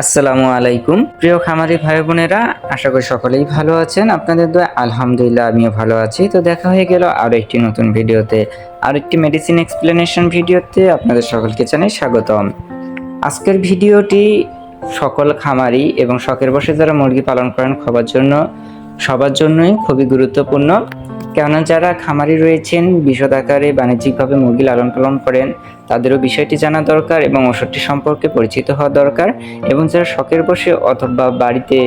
আসসালামু আলাইকুম। প্রিয় খামারি ভাই বোনেরা, আশা করি সকলেই ভালো আছেন। আপনাদের দোয়া, আলহামদুলিল্লাহ, আমিও ভালো আছি। তো দেখা হয়ে গেল আরও একটি নতুন ভিডিওতে, আর একটি মেডিসিন এক্সপ্লেনেশন ভিডিওতে আপনাদের সকলকে জানাই স্বাগতম। আজকের ভিডিওটি সকল খামারি এবং শখের বসে যারা মুরগি পালন করেন, সবার জন্য, সবার জন্যই খুবই গুরুত্বপূর্ণ। কেননা যারা খামারি রয়েছেন, বিশদ আকারে বাণিজ্যিকভাবে মুরগি লালন পালন করেন তাদেরও বিষয়টি জানা দরকার এবং ওষুধটি সম্পর্কে পরিচিত হওয়া দরকার এবং যারা শখের বসে অথবা বাড়িতে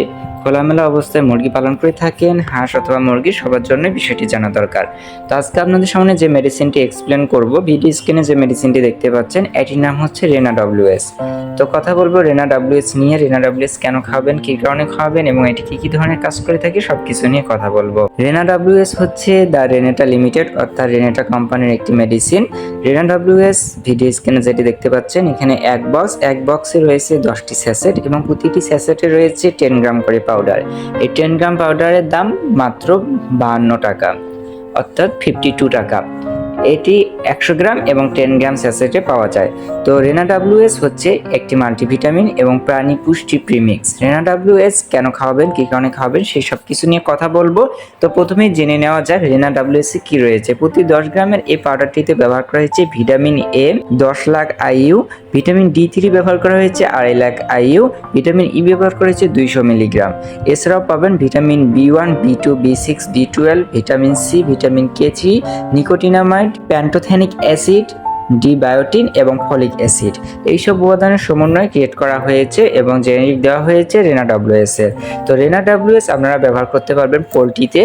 খোলামেলা অবস্থায় মুরগি পালন করে থাকেন, হাঁস অথবা মুরগি, সবার জন্য বিষয়টি জানা দরকার। তো আজকে আপনাদের সামনে যে মেডিসিনটি এক্সপ্লেন করব ভিডিও স্ক্রিনে যে মেডিসিনটি দেখতে পাচ্ছেন, এটির নাম হচ্ছে রেনা ডব্লিউএস তো কথা বলব রেনা ডাব্লিউএস নিয়ে রেনা ডাব্লিউএস কেন খাবেন, কি কারণে খাওয়াবেন এবং এটি কি কি ধরনের কাজ করে থাকে, সবকিছু নিয়ে কথা বলব। রেনা ডাব্লিউএস হচ্ছে দ্য রেনেটা লিমিটেড অর্থাৎ রেনেটা কোম্পানির একটি মেডিসিন রেনা ডাব্লিউএস ভিডিও স্ক্রিনে যেটি দেখতে পাচ্ছেন, এখানে এক বক্স এক বক্সে রয়েছে দশটি স্যাসেট এবং প্রতিটি স্যাসেটে রয়েছে টেন গ্রাম করে পাউডার এই টেন গ্রাম পাউডারের দাম মাত্র বাহান্ন টাকা, অর্থাৎ ফিফটি টু টাকা। এটি একশো গ্রাম এবং টেন গ্রাম স্যাসেটে পাওয়া যায়। তো রেনা ডাব্লিউএস হচ্ছে একটি মাল্টিভিটামিন এবং প্রাণী পুষ্টি প্রিমিক্স। রেনা ডাব্লিউএস কেন খাওয়াবেন, কী কারণে খাওয়াবেন, সেই সব কিছু নিয়ে কথা বলব। তো প্রথমেই জেনে নেওয়া যাক রেনা ডাব্লিউএস কী রয়েছে। প্রতি দশ গ্রামের এই পাউডারটিতে ব্যবহার করা হয়েছে ভিটামিন এ, দশ lakh IU, vitamin D three ব্যবহার করা হয়েছে আড়াই লাখ আইইউ, ভিটামিন ই ব্যবহার করা হয়েছে দুইশো মিলিগ্রাম। এছাড়াও পাবেন vitamin B one, B two, B six, B twelve, vitamin C, vitamin K three, nicotinamide pantothenic acid d biotin এবং ফলিক অ্যাসিড। এইসব উপাদানের সমন্বয় ক্রিয়েট করা হয়েছে এবং জেনেরিক দেওয়া হয়েছে রেনা ডাব্লিউএস এর। তো রেনা ডাব্লিউএস আপনারা ব্যবহার করতে পারবেন পোলট্রিতে।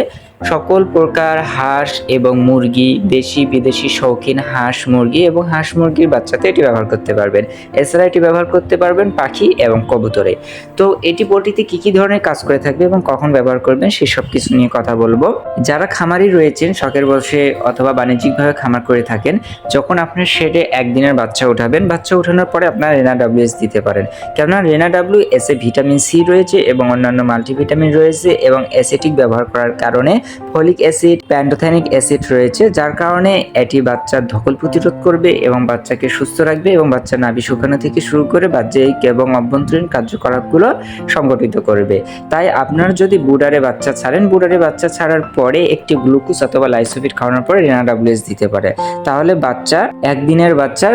সকল প্রকার হাঁস এবং মুরগি, দেশি, বিদেশি, শৌখিন হাঁস, মুরগি এবং হাঁস মুরগির বাচ্চাতে এটি ব্যবহার করতে পারবেন। এছাড়া এটি ব্যবহার করতে পারবেন পাখি এবং কবুতরে। তো এটি পোলট্রিতে কী কী ধরনের কাজ করে থাকবে এবং কখন ব্যবহার করবেন সেসব কিছু নিয়ে কথা বলব। যারা খামারি রয়েছেন, শখের বসে অথবা বাণিজ্যিকভাবে খামার করে থাকেন, যখন আপনার শেডে একদিনের বাচ্চা উঠাবেন। বাচ্চা উঠানোর পরে আপনার রেনা ডাব্লিউএস দিতে পারেন। কেননা রেনা ডাব্লিউ এসে ভিটামিন সি রয়েছে এবং অন্যান্য মাল্টিভিটামিন রয়েছে এবং অ্যাসিটিক ব্যবহার করার কারণে ফলিক অ্যাসিড প্যান্টোথেনিক অ্যাসিড রয়েছে, যার কারণে এটি বাচ্চার ধকল প্রতিরোধ করবে এবং বাচ্চাকে সুস্থ রাখবে এবং বাচ্চার নাভি শুকানো থেকে শুরু করে বাহ্যিক এবং অভ্যন্তরীণ কার্যকলাপগুলো সংগঠিত করবে। তাই আপনার যদি বুডারে বাচ্চা ছাড়েন, বুডারে বাচ্চা ছাড়ার পরে একটি গ্লুকোজ অথবা লাইসোফিট খাওয়ানোর পরে রেনা ডাব্লিউএস দিতে পারে। তাহলে বাচ্চা একদিনের বাচ্চার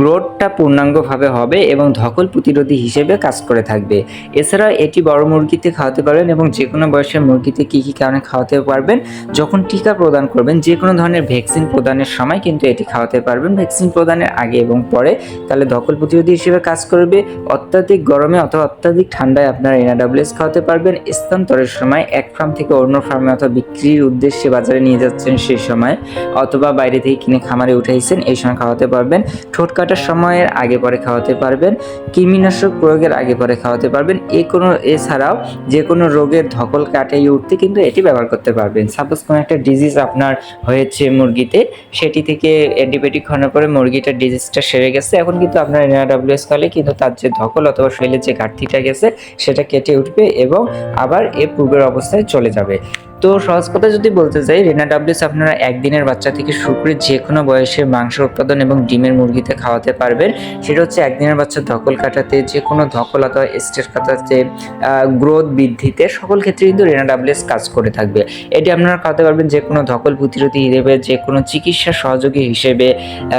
গ্রোথটা পূর্ণাঙ্গভাবে হবে এবং ধকল প্রতিরোধী হিসেবে কাজ করে থাকবে। এছাড়া এটি বড় মুরগিতে খাওয়াতে পারবেন এবং যে কোনো বয়সের মুরগিতে কী কী কারণে খাওয়াতে পারবেন, যখন টিকা প্রদান করবেন যে কোনো ধরনের ভ্যাকসিন প্রদানের সময় কিন্তু এটি খাওয়াতে পারবেন। ভ্যাকসিন প্রদানের আগে এবং পরে তাহলে ধকল প্রতিরোধী হিসেবে কাজ করবে। অত্যাধিক গরমে অথবা অত্যাধিক ঠান্ডায় আপনারা এনআডাব্লিউএস খাওয়াতে পারবেন। স্থানান্তরের সময় এক ফার্ম থেকে অন্য ফার্মে অথবা বিক্রির উদ্দেশ্যে বাজারে নিয়ে যাচ্ছেন সেই সময়, অথবা বাইরে থেকে কিনে খামারে উঠাইছেন, এই সময় খাওয়াতে পারবেন। ঠোঁট কাটার সময়ের আগে পরে খাওয়াতে পারবেন। কৃমিনাশক প্রয়োগের আগে পরে খাওয়াতে পারবেন। এ কোনো, এছাড়াও যে কোনো রোগের ধকল কাটিয়ে উঠতে কিন্তু এটি ব্যবহার করতে পারবেন। সাপোজ কোনো একটা ডিজিজ আপনার হয়েছে মুরগিতে, সেটি থেকে অ্যান্টিবায়োটিক খাওয়ানোর পরে মুরগিটার ডিজিজটা সেরে গেছে। এখন কিন্তু আপনার এনআরডাব্লিউএস খালে কিন্তু তার যে ধকল অথবা শরীরের যে ঘাটতিটা গেছে, সেটা কেটে উঠবে এবং আবার এ পূর্বের অবস্থায় চলে যাবে। তো সহজ কথা যদি বলতে চাই রেনা ডাব্লিউস আপনারা একদিনের বাচ্চা থেকে শুরু করে যে কোনো বয়সের মাংস উৎপাদন এবং ডিমের মুরগিতে খাওয়াতে পারবেন। সেটা হচ্ছে একদিনের বাচ্চা ধকল কাটাতে যে কোনো ধকল অথবা স্টেজ কাটাতে গ্রোথ বৃদ্ধিতে সকল ক্ষেত্রে কিন্তু রেনা ডাব্লিউএস কাজ করে থাকবে। এটি আপনারা খাওয়াতে পারবেন যে কোনো ধকল প্রতিরোধী হিসেবে যে কোনো চিকিৎসা সহযোগী হিসেবে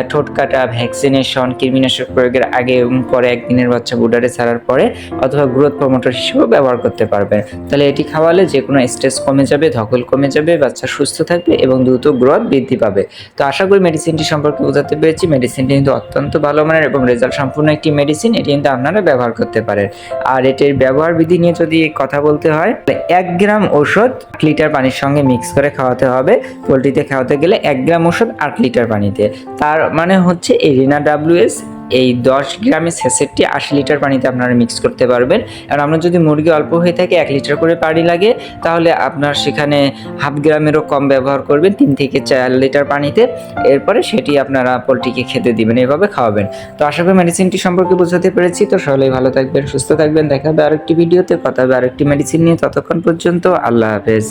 ঠোঁট কাটা, ভ্যাকসিনেশন, কৃমিনাশক প্রয়োগের আগে এবং পরে একদিনের বাচ্চা বুডারে ছাড়ার পরে অথবা গ্রোথ প্রমোটর হিসেবেও ব্যবহার করতে পারবেন। তাহলে এটি খাওয়ালে যে কোনো স্ট্রেস কমে যাবে ধকল কমে যাবে, বাচ্চা সুস্থ থাকবে এবং দ্রুত গ্রোথ বৃদ্ধি পাবে। তো আশা করি মেডিসিনটি সম্পর্কে বোঝাতে পেরেছি। মেডিসিনটি কিন্তু অত্যন্ত ভালো মানের এবং রেজাল্ট সম্পূর্ণ একটি মেডিসিন এটি কিন্তু আপনারা ব্যবহার করতে পারেন। আর এটির ব্যবহার বিধি নিয়ে যদি কথা বলতে হয় এক গ্রাম ওষুধ লিটার পানির সঙ্গে মিক্স করে খাওয়াতে হবে। পোলট্রিতে খাওয়াতে গেলে এক গ্রাম ওষুধ আট লিটার পানিতে। তার মানে হচ্ছে এই রিনা ডাব্লিউএস এই দশ গ্রামের স্যাসেটটি আশি লিটার পানিতে আপনারা মিক্স করতে পারবেন। আর আমরা যদি মুরগি অল্প হয়ে থাকে, এক লিটার করে পানি লাগে, তাহলে আপনার সেখানে হাফ গ্রামেরও কম ব্যবহার করবেন, তিন থেকে চার লিটার পানিতে। এরপরে সেটি আপনারা পোলট্রিকে খেতে দিবেন, এভাবে খাওয়াবেন। তো আশা করি মেডিসিনটি সম্পর্কে বোঝাতে পেরেছি। তো সকলেই ভালো থাকবেন, সুস্থ থাকবেন। দেখা হবে আরেকটি ভিডিওতে কথা হবে আরেকটি মেডিসিন নিয়ে। ততক্ষণ পর্যন্ত আল্লাহ হাফেজ।